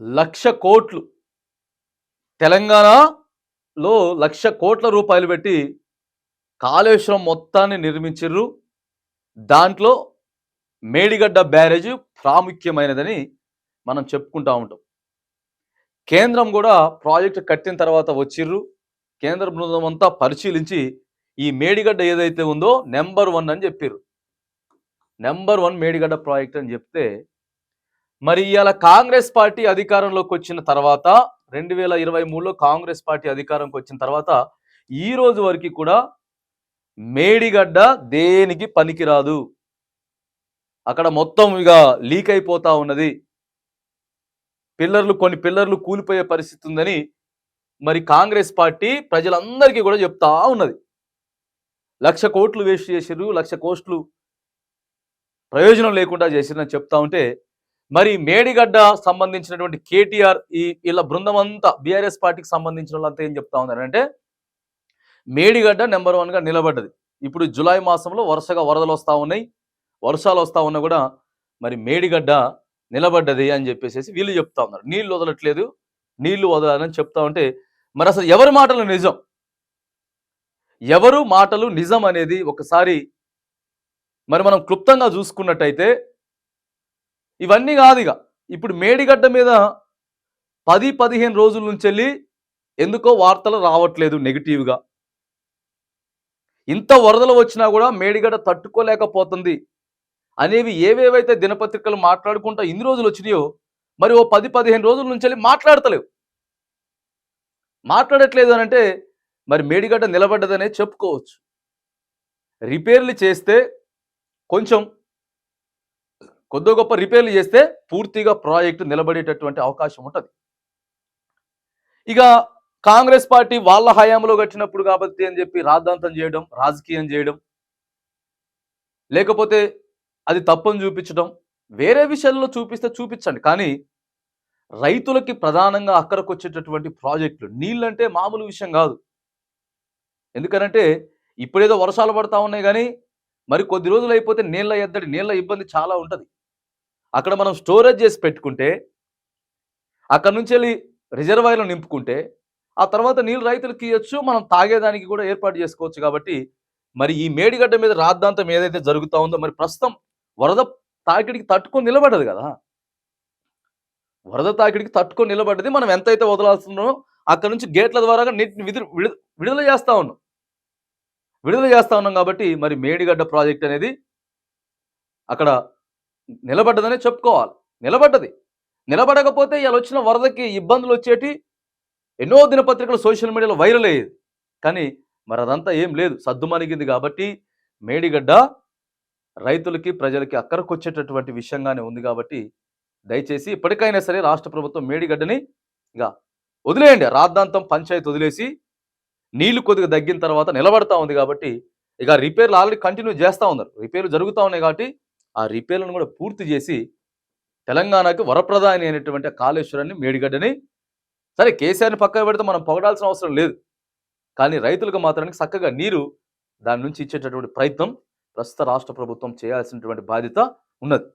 లక్ష కోట్లు. తెలంగాణలో లక్ష కోట్ల రూపాయలు పెట్టి కాళేశ్వరం మొత్తాన్ని నిర్మించిర్రు. దాంట్లో మేడిగడ్డ బ్యారేజ్ ప్రాముఖ్యమైనదని మనం చెప్పుకుంటా ఉంటాం. కేంద్రం కూడా ప్రాజెక్టు కట్టిన తర్వాత వచ్చిర్రు. కేంద్ర బృందం అంతా పరిశీలించి ఈ మేడిగడ్డ ఏదైతే ఉందో నెంబర్ వన్ అని చెప్పారు నెంబర్ వన్ మేడిగడ్డ ప్రాజెక్ట్ అని చెప్తే మరి ఇవాళ కాంగ్రెస్ పార్టీ అధికారంలోకి వచ్చిన తర్వాత రెండు వేల ఇరవై మూడులో కాంగ్రెస్ పార్టీ అధికారంకి వచ్చిన తర్వాత ఈ రోజు వరకు కూడా మేడిగడ్డ దేనికి పనికిరాదు? అక్కడ మొత్తం ఇక లీక్ అయిపోతా ఉన్నది. పిల్లర్లు కొన్ని పిల్లర్లు కూలిపోయే పరిస్థితి ఉందని మరి కాంగ్రెస్ పార్టీ ప్రజలందరికీ కూడా చెప్తా ఉన్నది. లక్ష కోట్లు వేస్ట్ చేసిర్రు లక్ష కోట్లు ప్రయోజనం లేకుండా చేసిరని చెప్తా ఉంటే మరి మేడిగడ్డ సంబంధించినటువంటి కేటీఆర్ ఈ వీళ్ళ బృందం అంతా బీఆర్ఎస్ పార్టీకి సంబంధించిన వాళ్ళంతా ఏం చెప్తా ఉన్నారంటే మేడిగడ్డ నెంబర్ వన్గా నిలబడ్డది. ఇప్పుడు జూలై మాసంలో వరుసగా వరదలు వస్తూ ఉన్నాయి. వర్షాలు వస్తూ ఉన్నా కూడా మరి మేడిగడ్డ నిలబడ్డది అని చెప్పేసి వీళ్ళు చెప్తా ఉన్నారు. నీళ్ళు వదలట్లేదు. నీళ్ళు వదలాలని చెప్తా ఉంటే మరి అసలు ఎవరి మాటలు నిజం? ఎవరు మాటలు నిజం అనేది ఒకసారి మరి మనం క్లుప్తంగా చూసుకున్నట్టయితే ఇవన్నీ కాదు ఇక. ఇప్పుడు మేడిగడ్డ మీద పది పదిహేను రోజుల నుంచి వెళ్ళి ఎందుకో వార్తలు రావట్లేదు నెగిటివ్గా ఇంత వరదలు వచ్చినా కూడా మేడిగడ్డ తట్టుకోలేకపోతుంది. అనేవి ఏవేవైతే దినపత్రికలు మాట్లాడుకుంటా ఇన్ని రోజులు వచ్చినాయో మరి ఓ పది పదిహేను రోజుల నుంచి వెళ్ళి మాట్లాడతలేవు. మాట్లాడట్లేదు అని అంటే మరి మేడిగడ్డ నిలబడ్డదనే చెప్పుకోవచ్చు. రిపేర్లు చేస్తే కొంచెం కొద్ది గొప్ప రిపేర్లు చేస్తే పూర్తిగా ప్రాజెక్టు నిలబడేటటువంటి అవకాశం ఉంటుంది. ఇక కాంగ్రెస్ పార్టీ వాళ్ళ హయాంలో కట్టినప్పుడు కాబట్టి అని చెప్పి రాద్ధాంతం చేయడం రాజకీయం చేయడం లేకపోతే అది తప్పని చూపించడం వేరే విషయాల్లో చూపిస్తే చూపించండి. కానీ రైతులకి ప్రధానంగా అక్కడికి వచ్చేటటువంటి ప్రాజెక్టులు నీళ్ళంటే మామూలు విషయం కాదు. ఎందుకనంటే ఇప్పుడేదో వర్షాలు పడతా ఉన్నాయి కానీ మరి కొద్ది రోజులు అయిపోతే నీళ్ళ ఎద్దడి నీళ్ళ ఇబ్బంది చాలా ఉంటుంది. అక్కడ మనం స్టోరేజ్ చేసి పెట్టుకుంటే అక్కడ నుంచి వెళ్ళి రిజర్వాయర్లు నింపుకుంటే ఆ తర్వాత నీళ్ళు రైతులకి ఇవ్వచ్చు మనం తాగేదానికి కూడా ఏర్పాటు చేసుకోవచ్చు కాబట్టి మరి ఈ మేడిగడ్డ మీద రాద్ధాంతం ఏదైతే జరుగుతూ ఉందో మరి ప్రస్తుతం వరద తాకిడికి తట్టుకొని నిలబడ్డది కదా. వరద తాకిడికి తట్టుకొని నిలబడ్డది మనం ఎంతైతే వదలాల్సిందో అక్కడ నుంచి గేట్ల ద్వారా నీటిని విడుదల చేస్తా ఉన్నాం. విడుదల చేస్తా ఉన్నాం కాబట్టి మరి మేడిగడ్డ ప్రాజెక్ట్ అనేది అక్కడ నిలబడ్డదనే చెప్పుకోవాలి. నిలబడ్డది. నిలబడకపోతే ఇలా వచ్చిన వరదకి ఇబ్బందులు వచ్చేటి ఎన్నో దినపత్రికలు సోషల్ మీడియాలో వైరల్ అయ్యేది. కానీ మరి అదంతా ఏం లేదు. సద్దుమణిగింది కాబట్టి మేడిగడ్డ రైతులకి ప్రజలకి అక్కరకొచ్చేటటువంటి విషయంగానే ఉంది కాబట్టి దయచేసి ఇప్పటికైనా సరే రాష్ట్ర ప్రభుత్వం మేడిగడ్డని ఇక వదిలేయండి. రాద్ధాంతం పంచాయతీ వదిలేసి నీళ్ళు కొద్దిగా తగ్గిన తర్వాత నిలబడతా ఉంది కాబట్టి ఇక రిపేర్లు ఆల్రెడీ కంటిన్యూ చేస్తూ ఉన్నారు. రిపేర్లు జరుగుతూ ఉన్నాయి కాబట్టి ఆ రిపేర్లను కూడా పూర్తి చేసి తెలంగాణకు వరప్రధాని అయినటువంటి కాళేశ్వరాన్ని మేడిగడ్డని సరే కేసీఆర్ని పక్కన పెడితే మనం పొగడాల్సిన అవసరం లేదు. కానీ రైతులకు మాత్రానికి చక్కగా నీరు దాని నుంచి ఇచ్చేటటువంటి ప్రయత్నం ప్రస్తుత రాష్ట్ర ప్రభుత్వం చేయాల్సినటువంటి బాధ్యత ఉన్నది.